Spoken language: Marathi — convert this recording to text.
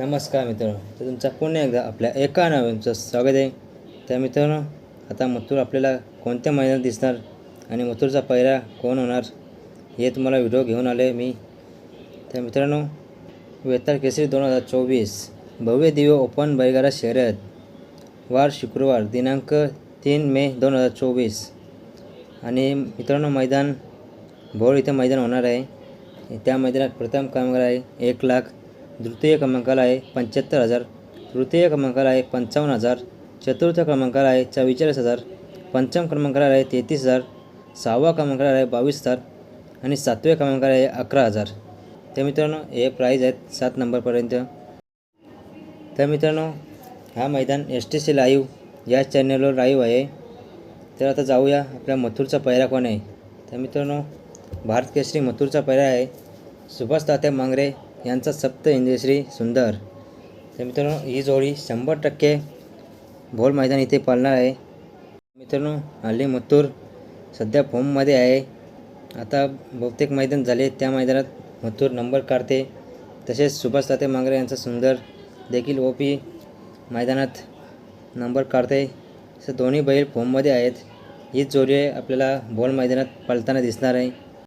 नमस्कार मित्रांनो तर तुमचा पुन्हा एकदा आपल्या एका नवीनचं स्वागत आहे. त्या मित्रांनो आता मथुर आपल्याला कोणत्या महिन्यात दिसणार आणि मथुरचा पहिला कोण होणार हे तुम्हाला व्हिडिओ घेऊन आलो आहे मी. त्या मित्रांनो वेताळ केसरी दोन हजार चोवीस भव्य दिव्य ओपन बैगारा शर्यत वार शुक्रवार दिनांक तीन मे दोन हजार चोवीस. आणि मित्रांनो मैदान भोर इथं मैदान होणार आहे. त्या मैदानात प्रथम कामगार आहे एक लाख द्वितीय क्रमांकाला आहे पंच्याहत्तर हजार. तृतीय क्रमांकाला आहे पंचावन्न हजार. चतुर्थ क्रमांकाला आहे चव्वेचाळीस हजार. पंचम क्रमांकाला आहे तेहतीस हजार. सहावा क्रमांकाला आहे बावीस हजार. आणि सातव्या क्रमांकाला आहे अकरा हजार. त्या मित्रांनो हे प्राईज आहेत सात नंबरपर्यंत. तर मित्रांनो हा मैदान एस टी सी लाईव्ह या चॅनलवर लाईव्ह आहे. तर आता जाऊया आपल्या मथुरचा पैरा कोण आहे? तर मित्रांनो भारत केसरी मथुरचा पैरा आहे. सुभाष तात्या मांगरे यांचा सप्त इंद्रश्री सुंदर. तर मित्रांनो ही जोडी शंभर टक्के भोल मैदान इथे पाळणार आहे. मित्रांनो हल्ली मथुर सध्या फॉर्ममध्ये आहे. आता बहुतेक मैदान झाले त्या मैदानात मथुर नंबर काढते. तसेच सुभाष ताते मांगरे यांचा सुंदर देखील ओ पी मैदानात नंबर काढते. असं दोन्ही बैल फॉर्ममध्ये आहेत. हीच जोडी आपल्याला भोल मैदानात पळताना दिसणार आहे.